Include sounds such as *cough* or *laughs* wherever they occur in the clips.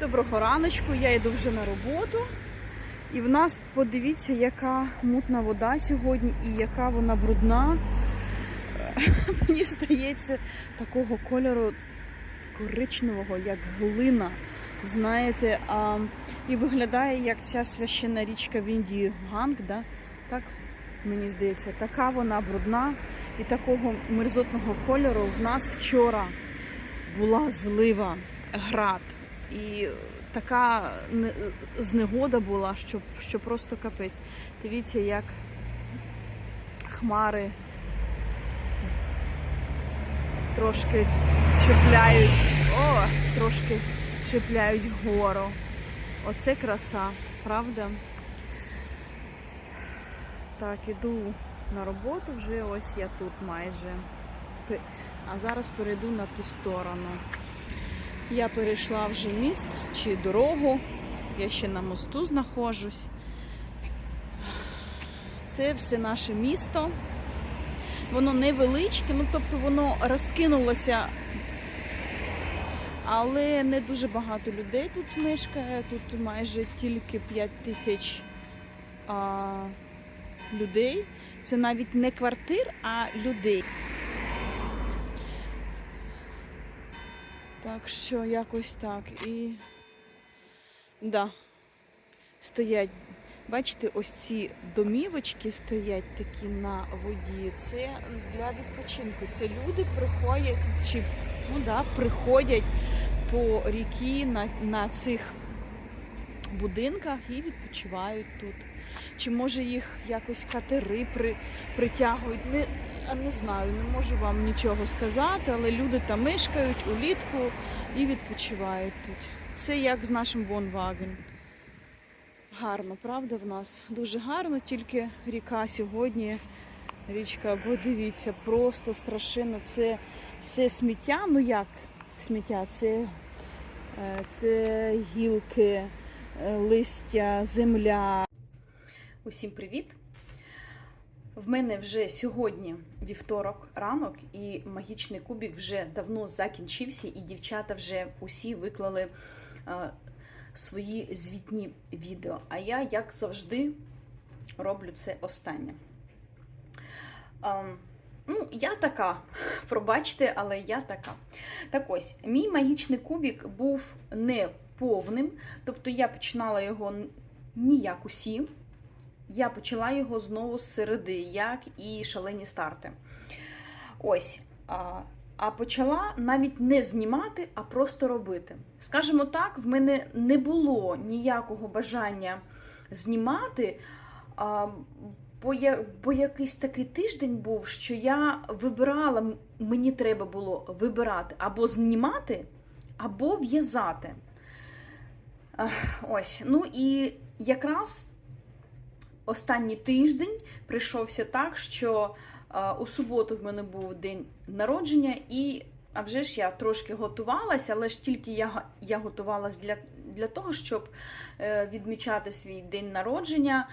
Доброго раночку, я йду вже на роботу. І в нас, подивіться, яка мутна вода сьогодні і яка вона брудна. *laughs* Мені здається, такого кольору коричневого, як глина. Знаєте, а, і виглядає як ця священна річка в Індії Ганг, да? так мені здається, така вона брудна і такого мерзотного кольору в нас вчора була злива, град. І така знегода була, що, що просто капець. Дивіться, як хмари трошки чіпляють, о, трошки чіпляють гору. Оце краса, правда? Так, іду на роботу вже ось я тут майже. А зараз перейду на ту сторону. Я перейшла вже міст чи дорогу. Я ще на мосту знаходжусь. Це все наше місто. Воно невеличке, ну тобто воно розкинулося, але не дуже багато людей тут мешкає. Тут майже тільки 5 тисяч а, людей. Це навіть не квартир, а людей. Так що якось так. І да, стоять, бачите, ось ці домівочки стоять такі на воді. Це для відпочинку. Це люди приходять чи ну да, приходять по ріки на, на цих будинках і відпочивають тут. Чи може їх якось катери при, притягують? Не, не знаю, не можу вам нічого сказати, але люди там мешкають улітку і відпочивають тут. Це як з нашим Вонваген. Гарно, правда, в нас? Дуже гарно, тільки ріка сьогодні. Річка, бо дивіться, просто страшенно. Це все сміття. Ну як сміття? Це, е, це гілки, е, листя, земля. Усім привіт! В мене вже сьогодні вівторок ранок, і магічний кубік вже давно закінчився, і дівчата вже усі виклали е, свої звітні відео. А я, як завжди, роблю це останнє. Ем, ну, я така, *laughs* пробачте, але я така. Так ось, мій магічний кубік був не повним, тобто я починала його не як усі. Я почала його знову з середи, як і шалені старти. Ось. А, а почала навіть не знімати, а просто робити. Скажімо так, в мене не було ніякого бажання знімати. А, бо, я, бо якийсь такий тиждень був, що я вибирала, мені треба було вибирати або знімати, або в'язати. Ось. Ну і якраз останній тиждень прийшовся так, що е, у суботу в мене був день народження, і а вже ж я трошки готувалася, але ж тільки я, я готувалась для, для того, щоб е, відмічати свій день народження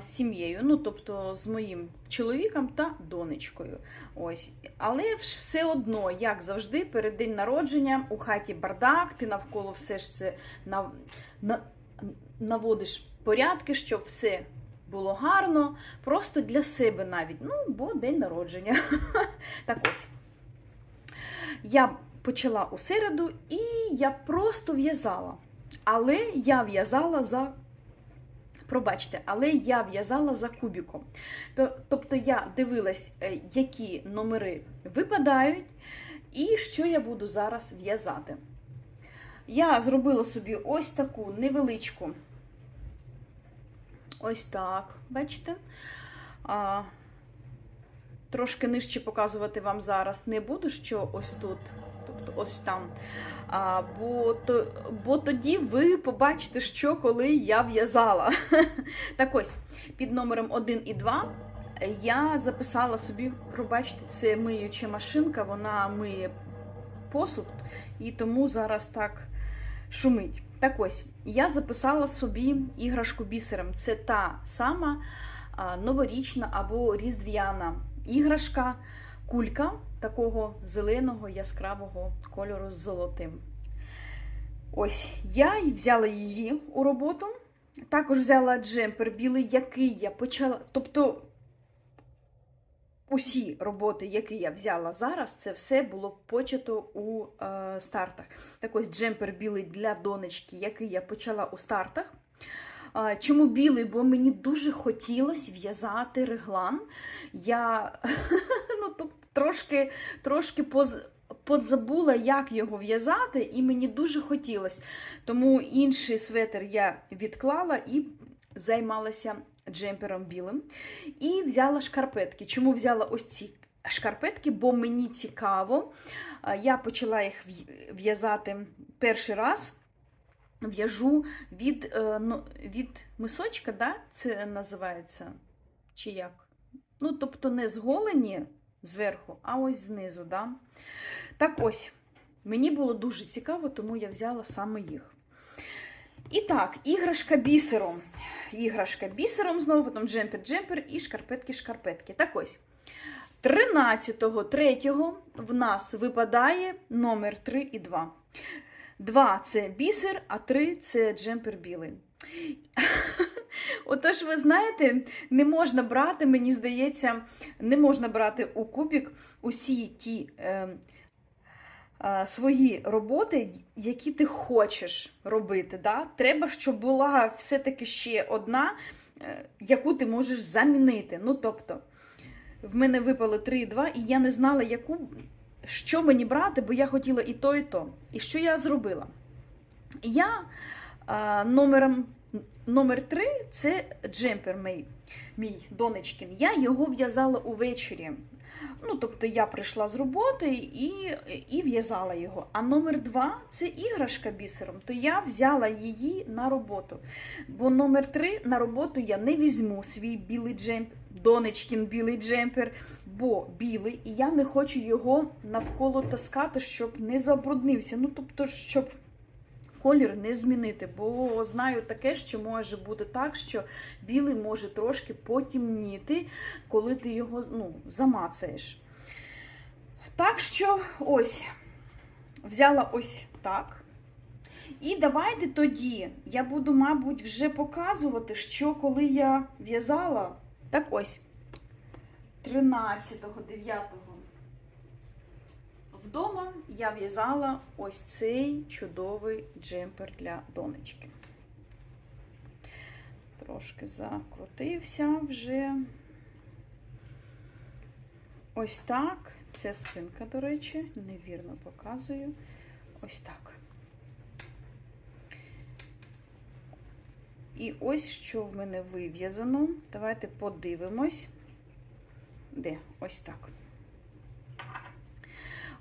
з сім'єю, ну тобто з моїм чоловіком та донечкою. Ось. Але все одно, як завжди, перед день народження у хаті бардак, ти навколо все ж це нав, на, наводиш порядки, щоб все було гарно, просто для себе навіть. Ну, бо день народження. *laughs* Так ось. Я почала у середу і я просто в'язала. Але я в'язала за. Пробачте, але я в'язала за кубіком. Тобто я дивилась, е, які номери випадають, і що я буду зараз в'язати. Я зробила собі ось таку невеличку Ось так, бачите? А, трошки нижче показувати вам зараз не буду, що ось тут, тобто ось там. А, бо, то, бо тоді ви побачите, що коли я в'язала. *laughs* Так ось, під номером 1 і 2 я записала собі, пробачте, це миюча машинка, вона миє посуд, і тому зараз так шумить. Так ось, я записала собі іграшку бісером. Це та сама новорічна або різдвяна іграшка, кулька такого зеленого яскравого кольору з золотим. Ось, я взяла її у роботу. Також взяла джемпер білий, який я почала. Тобто усі роботи, які я взяла зараз, це все було почато у е, стартах. Так ось джемпер білий для донечки, який я почала у стартах. А, Чому білий? Бо мені дуже хотілося в'язати реглан. Я *laughs* ну, тобто, трошки, трошки поз, подзабула, як його в'язати, і мені дуже хотілося. Тому інший светр я відклала і займалася джемпером білим. І взяла шкарпетки. Чому взяла ось ці шкарпетки? Бо мені цікаво. Я почала їх в'язати перший раз. В'яжу від, е, ну, від мисочка, да? це називається? Чи як? Ну, тобто не зголені зверху, а ось знизу. Да? Так ось, мені було дуже цікаво, тому я взяла саме їх. І так, іграшка бісером. Іграшка бісером, знову потім джемпер-джемпер і шкарпетки-шкарпетки. Так ось. 13.3 в нас випадає номер 3 і 2. 2 це бісер, а 3 це джемпер білий. *laughs* Отож, ви знаєте, не можна брати, мені здається, не можна брати у кубік усі ті е, свої роботи, які ти хочеш робити. Да? Треба, щоб була все-таки ще одна, е, яку ти можеш замінити. Ну, тобто, в мене випало 3,2, і я не знала, яку, що мені брати, бо я хотіла і то, і то. І що я зробила? Я а, номером, номер 3 це джемпер мій, мій донечкин. Я його в'язала увечері. Ну, тобто я прийшла з роботи і, і в'язала його. А номер 2 це іграшка бісером, то я взяла її на роботу. Бо номер 3 на роботу я не візьму свій білий джемпер, донечкін білий джемпер, бо білий, і я не хочу його навколо таскати, щоб не забруднився. Ну, тобто, щоб колір не змінити, бо знаю таке, що може бути так, що білий може трошки потемніти, коли ти його ну, замацаєш. Так що ось, взяла ось так. І давайте тоді я буду, мабуть, вже показувати, що коли я в'язала. Так ось, 13.9 вдома я в'язала ось цей чудовий джемпер для донечки. Трошки закрутився вже. Ось так. Це спинка, до речі, невірно показую. Ось так. І ось що в мене вив'язано. Давайте подивимось. Де? Ось так.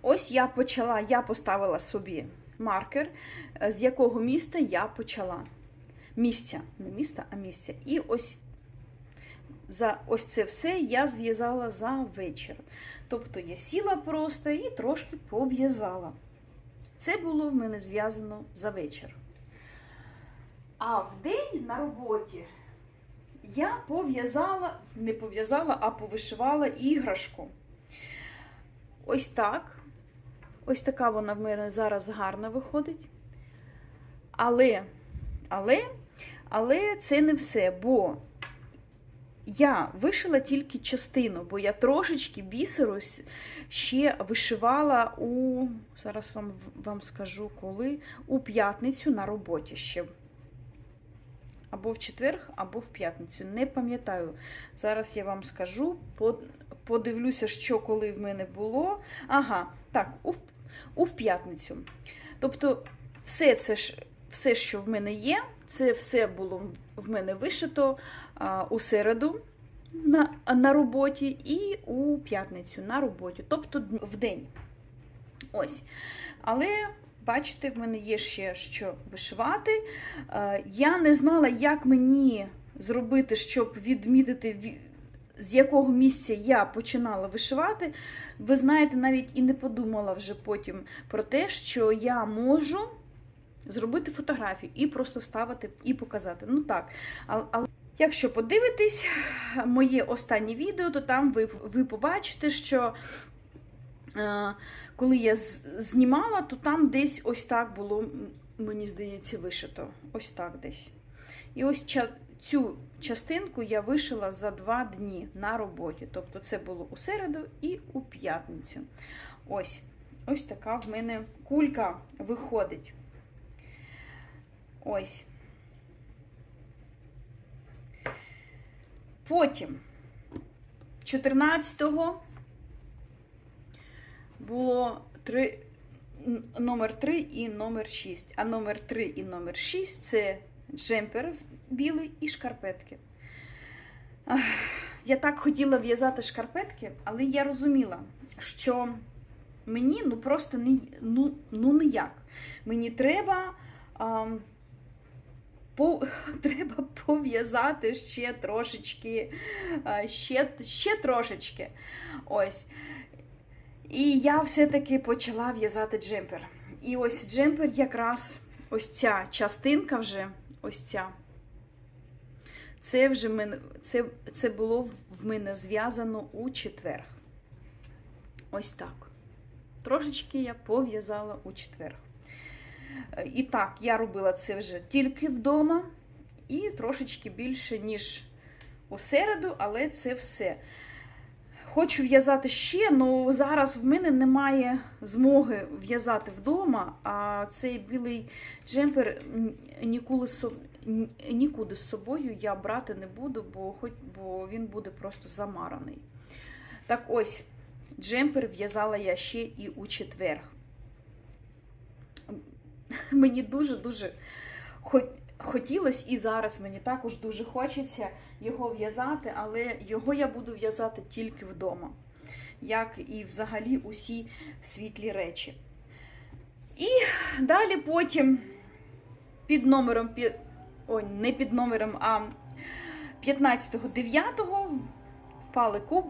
Ось я почала, я поставила собі маркер, е, з якого міста я почала. Місця, не міста, а місця. І ось за ось це все я зв'язала за вечір. Тобто я сіла просто і трошки пов'язала. Це було в мене зв'язано за вечір. А в день на роботі я пов'язала, не пов'язала, а повишивала іграшку. Ось так. Ось така вона в мене зараз гарно виходить. Але, але, але це не все, бо я вишила тільки частину, бо я трошечки бісеру ще вишивала у, зараз вам, вам скажу коли, у п'ятницю на роботі ще. Або в четвер, або в п'ятницю. Не пам'ятаю. Зараз я вам скажу, подивлюся, що коли в мене було. Ага, так, у, у п'ятницю. Тобто, все це ж, все, що в мене є, це все було в мене вишито а, у середу на, на роботі і у п'ятницю на роботі, тобто в день. Ось. Але. Бачите, в мене є ще що вишивати. Я не знала, як мені зробити, щоб відмітити, з якого місця я починала вишивати. Ви знаєте, навіть і не подумала вже потім про те, що я можу зробити фотографію і просто вставити і показати. Ну так, але. Якщо подивитись моє останнє відео, то там ви ви побачите, що коли я знімала, то там десь ось так було мені здається, вишито. Ось так десь. І ось цю частинку я вишила за два дні на роботі. Тобто це було у середу і у п'ятницю. Ось. Ось така в мене кулька виходить. Ось. Потім 14-го було три, номер 3 і номер 6. А номер 3 і номер 6 це джемпер білий і шкарпетки. Я так хотіла в'язати шкарпетки, але я розуміла, що мені ну просто не, ну, ну ніяк. Мені треба. ам, по, *laughs* треба пов'язати ще трошечки, а, ще, ще трошечки. Ось. І я все-таки почала в'язати джемпер. І ось джемпер якраз ось ця частинка вже, ось ця. Це вже мене, це, це було в мене зв'язано у четвер. Ось так. Трошечки я пов'язала у четвер. І так, я робила це вже тільки вдома, і трошечки більше, ніж у середу, але це все. Хочу в'язати ще, але зараз в мене немає змоги в'язати вдома, а цей білий джемпер нікуди з собою я брати не буду, бо, хоч, бо він буде просто замараний. Так ось, джемпер в'язала я ще і у четвер. Мені дуже-дуже хотілося, і зараз мені також дуже хочеться його в'язати, але його я буду в'язати тільки вдома, як і взагалі усі світлі речі. І далі потім під номером, ой, не під номером, а 15-9 впали куб,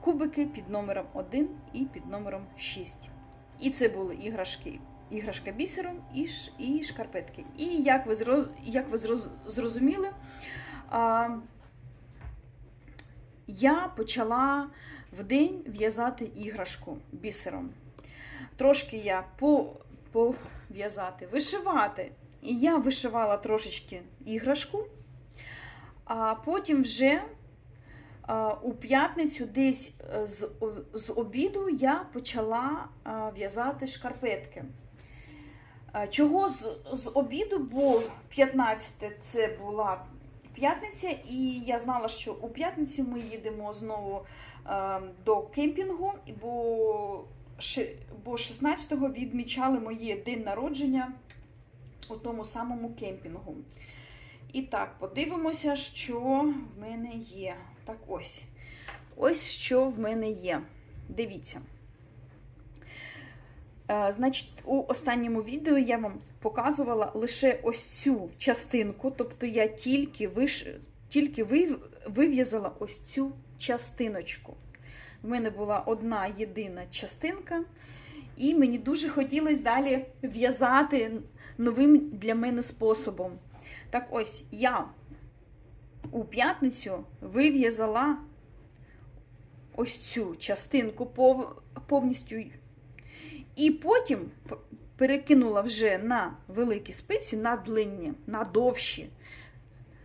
кубики під номером 1 і під номером 6. І це були іграшки. Іграшка бісером і, і шкарпетки. І як ви, зро, як ви зроз, зрозуміли, а, я почала в день в'язати іграшку бісером. Трошки я по, пов'язати, вишивати. І я вишивала трошечки іграшку, а потім вже у п'ятницю, десь е, з, обіду, я почала в'язати шкарпетки. Чого з, з обіду, бо 15 це була п'ятниця, і я знала, що у п'ятницю ми їдемо знову е, до кемпінгу, бо, бо 16-го відмічали моє день народження у тому самому кемпінгу. І так, подивимося, що в мене є. Так ось. Ось що в мене є. Дивіться. Е, Значить, у останньому відео я вам показувала лише ось цю частинку, тобто я тільки, виш... тільки вив'язала ось цю частиночку. В мене була одна єдина частинка, і мені дуже хотілося далі в'язати новим для мене способом. Так ось я у п'ятницю вив'язала ось цю частинку повністю і потім перекинула вже на великі спиці, на длинні, на довші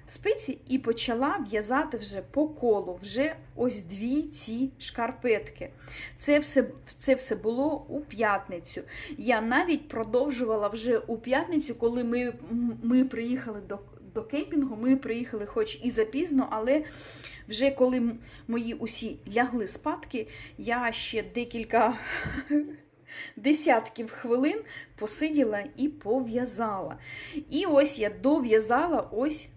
спиці, і почала в'язати вже по колу, вже ось дві ці шкарпетки. Це все, це все було у п'ятницю. Я навіть продовжувала вже у п'ятницю, коли ми, ми приїхали до, до кемпінгу, ми приїхали хоч і запізно, але вже коли мої усі лягли спадки, я ще декілька *laughs* десятків хвилин посиділа і пов'язала. І ось я дов'язала ось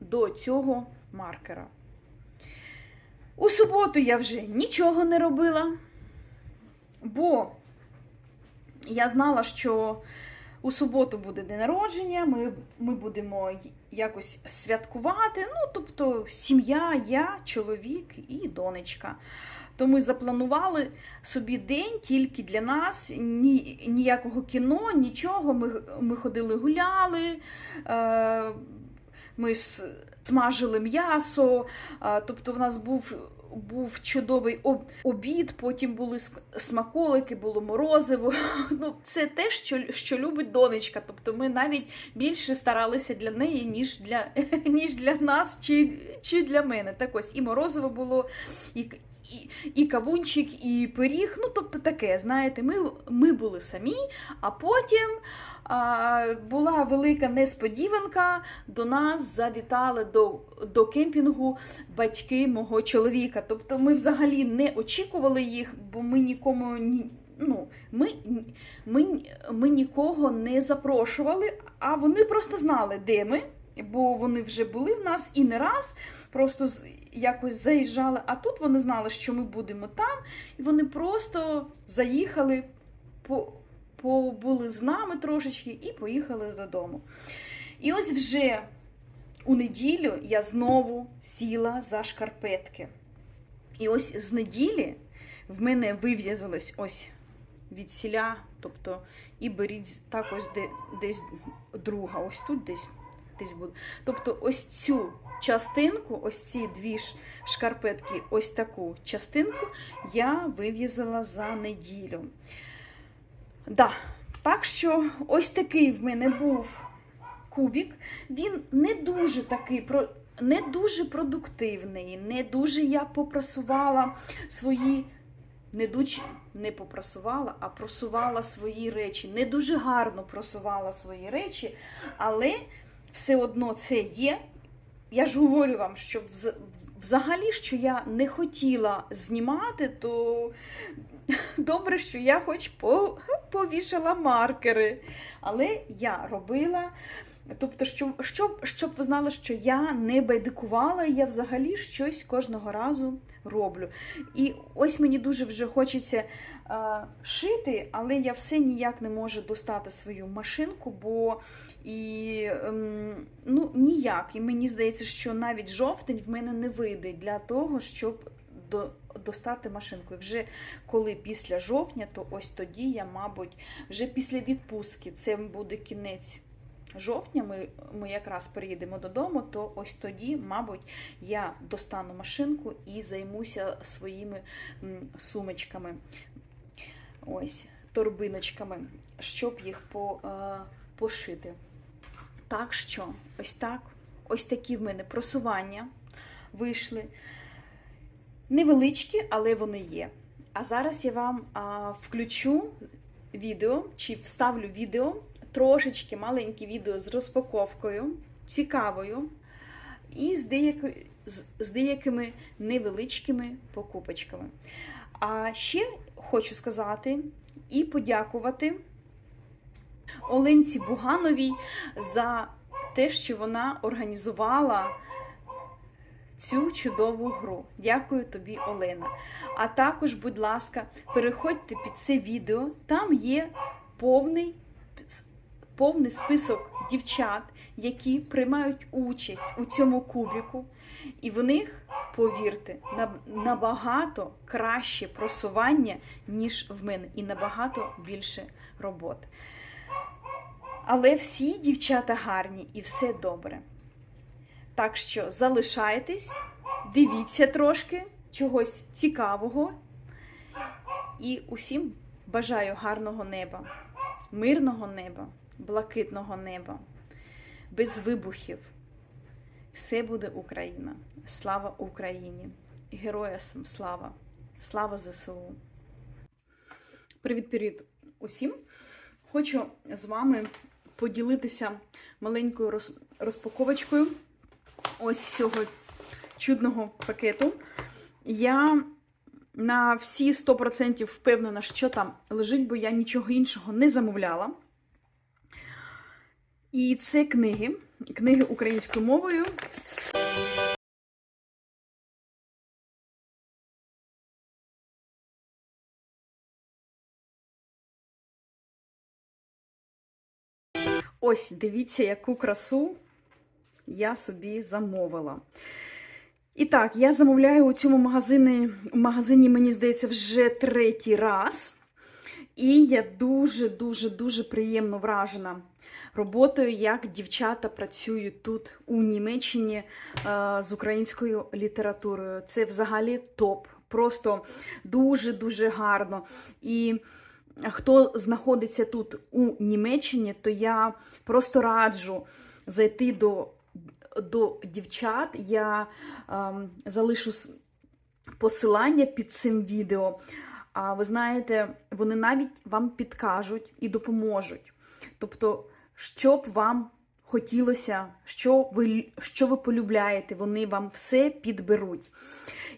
до цього маркера. У суботу я вже нічого не робила, бо я знала, що у суботу буде день народження, ми, ми будемо якось святкувати. Ну, тобто, сім'я, я, чоловік і донечка. То ми запланували собі день тільки для нас, ні, ніякого кіно, нічого. Ми, ми ходили гуляли, е, ми смажили м'ясо. е, тобто, в нас був був чудовий обід, потім були смаколики, було морозиво. *laughs* Ну, це те, що, що любить донечка. Тобто ми навіть більше старалися для неї, ніж для, *laughs* ніж для нас, чи, чи для мене. Так ось і морозиво було, і, і, і кавунчик, і пиріг. Ну, тобто таке, знаєте, ми, ми були самі, а потім. А, була велика несподіванка. До нас завітали до, до кемпінгу батьки мого чоловіка. Тобто ми взагалі не очікували їх, бо ми нікому ні. Ну, ми, ми, ми нікого не запрошували, а вони просто знали, де ми, бо вони вже були в нас і не раз, просто якось заїжджали. А тут вони знали, що ми будемо там, і вони просто заїхали побули з нами трошечки і поїхали додому. І ось вже у неділю я знову сіла за шкарпетки. І ось з неділі в мене вив'язалось ось від сіля, тобто і беріть так ось де, десь друга, ось тут десь, десь буде. Тобто ось цю частинку, ось ці дві ж шкарпетки, ось таку частинку я вив'язала за неділю. Да. Так що ось такий в мене був кубік. Він не дуже такий про. Не дуже продуктивний, не дуже я попрасувала свої, не дуже не попрасувала, а просувала свої речі. Не дуже гарно просувала свої речі, але все одно це є. Я ж говорю вам, що вз- взагалі, що я не хотіла знімати, то *laughs* добре, що я хоч по, повішала маркери. Але я робила. Тобто, щоб, щоб, щоб ви знали, що я не байдикувала, я взагалі щось кожного разу роблю. І ось мені дуже вже хочеться шити, але я все ніяк не можу достати свою машинку, бо і ем, ну, ніяк. І мені здається, що навіть жовтень в мене не вийде для того, щоб до, достати машинку. І вже коли після жовтня, то ось тоді я, мабуть, вже після відпустки, це буде кінець жовтня, ми, ми якраз приїдемо додому, то ось тоді, мабуть, я достану машинку і займуся своїми сумочками, ось, торбиночками, щоб їх по, е, пошити. Так що, ось так, ось такі в мене просування вийшли. Невеличкі, але вони є. А зараз я вам а, включу відео чи вставлю відео, трошечки маленьке відео з розпаковкою, цікавою, і з, деяко, з, з деякими невеличкими покупочками. А ще хочу сказати і подякувати Оленці Бугановій за те, що вона організувала цю чудову гру. Дякую тобі, Олена. А також, будь ласка, переходьте під це відео. Там є повний, повний список дівчат, які приймають участь у цьому кубіку. І в них, повірте, набагато краще просування, ніж в мене, і набагато більше роботи. Але всі дівчата гарні і все добре. Так що залишайтесь, дивіться трошки чогось цікавого. І усім бажаю гарного неба, мирного неба, блакитного неба, без вибухів. Все буде Україна. Слава Україні! Героям слава! Слава ЗСУ! Привіт-привіт усім! Хочу з вами поділитися маленькою розпаковочкою ось цього чудного пакету. Я на всі 100% впевнена, що там лежить, бо я нічого іншого не замовляла. І це книги, книги українською мовою. Ось, дивіться, яку красу я собі замовила. І так, я замовляю у цьому магазині, у магазині, мені здається, вже третій раз. І я дуже-дуже-дуже приємно вражена роботою, як дівчата працюють тут у Німеччині е, з українською літературою. Це взагалі топ. Просто дуже-дуже гарно. І хто знаходиться тут у Німеччині, то я просто раджу зайти до, до дівчат. Я ем, залишу посилання під цим відео. А ви знаєте, вони навіть вам підкажуть і допоможуть. Тобто, що б вам хотілося, що ви, що ви полюбляєте, вони вам все підберуть.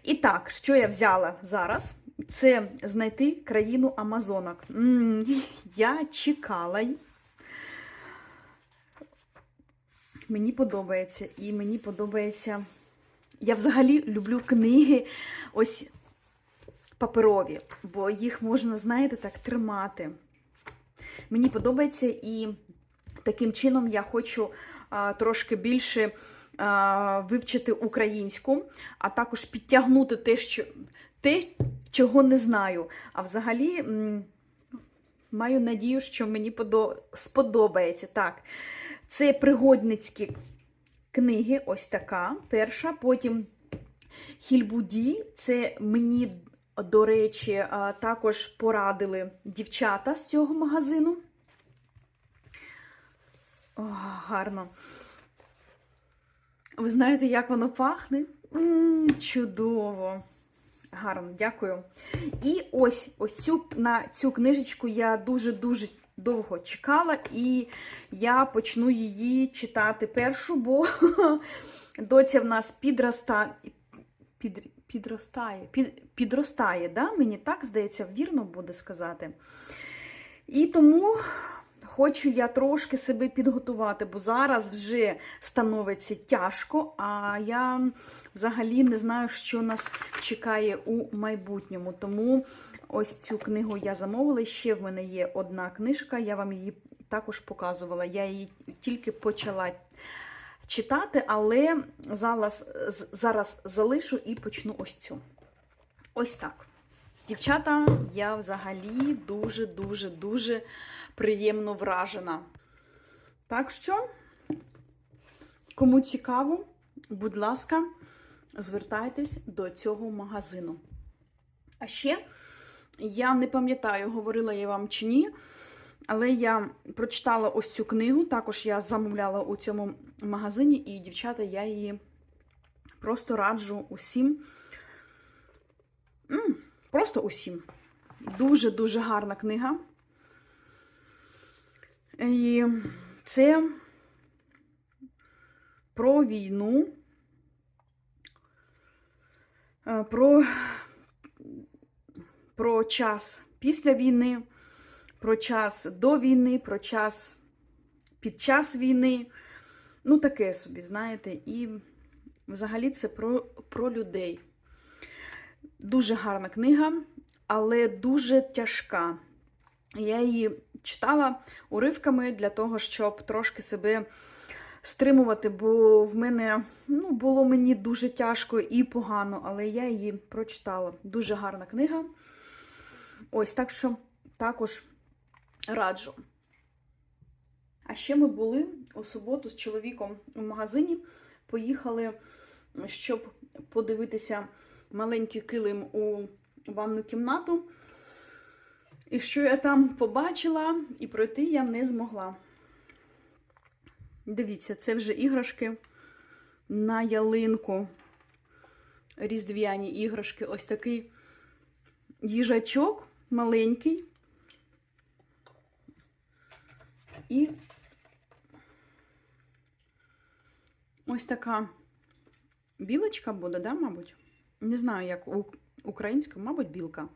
І так, що я взяла зараз? Це знайти країну Амазонок. М, Я чекала. Мені подобається, і мені подобається. Я взагалі люблю книги ось паперові, бо їх можна, знаєте, так тримати. Мені подобається, і таким чином я хочу трошки більше вивчити українську, а також підтягнути те, що, те, чого не знаю. А взагалі маю надію, що мені подо... сподобається. Так, це пригодницькі книги, ось така перша. Потім Хільбуді, це мені, до речі, також порадили дівчата з цього магазину. О, гарно. Ви знаєте, як воно пахне? м чудово. Гарно, дякую. І ось ось цю, на цю книжечку я дуже-дуже довго чекала, і я почну її читати першу, бо *laughs* доця в нас підроста... під... підростає. Під... Підростає, да? мені так здається, вірно буде сказати. І тому хочу я трошки себе підготувати, бо зараз вже становиться тяжко, а я взагалі не знаю, що нас чекає у майбутньому. Тому ось цю книгу я замовила. Ще в мене є одна книжка, я вам її також показувала. Я її тільки почала читати, але зараз, зараз залишу і почну ось цю. Ось так. Дівчата, я взагалі дуже-дуже дуже приємно вражена. Так що, кому цікаво, будь ласка, звертайтесь до цього магазину. А ще я не пам'ятаю, говорила я вам чи ні, але я прочитала ось цю книгу. Також я замовляла у цьому магазині, і, дівчата, я її просто раджу усім. Просто усім. Дуже-дуже гарна книга. І це про війну, е, про, про час після війни, про час до війни, про час під час війни. Ну, таке собі, знаєте, і взагалі це про, про людей. Дуже гарна книга, але дуже тяжка. Я її читала уривками для того, щоб трошки себе стримувати, бо в мене ну, було мені дуже тяжко і погано, але я її прочитала. Дуже гарна книга. Ось так що також раджу. А ще ми були у суботу з чоловіком у магазині, поїхали, щоб подивитися маленький килим у ванну кімнату. І що я там побачила, і пройти я не змогла. Дивіться, це вже іграшки на ялинку. Різдвяні іграшки. Ось такий їжачок маленький. І ось така білочка буде, да, мабуть? Не знаю, як у українською, мабуть, білка.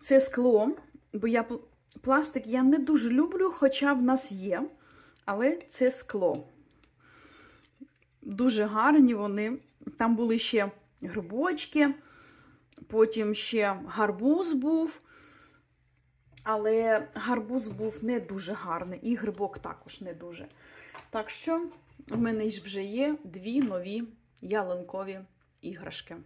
Це скло, бо я пластик я не дуже люблю, хоча в нас є. Але це скло. Дуже гарні вони. Там були ще грибочки, потім ще гарбуз був. Але гарбуз був не дуже гарний, і грибок також не дуже. Так що в мене вже є дві нові ялинкові іграшки.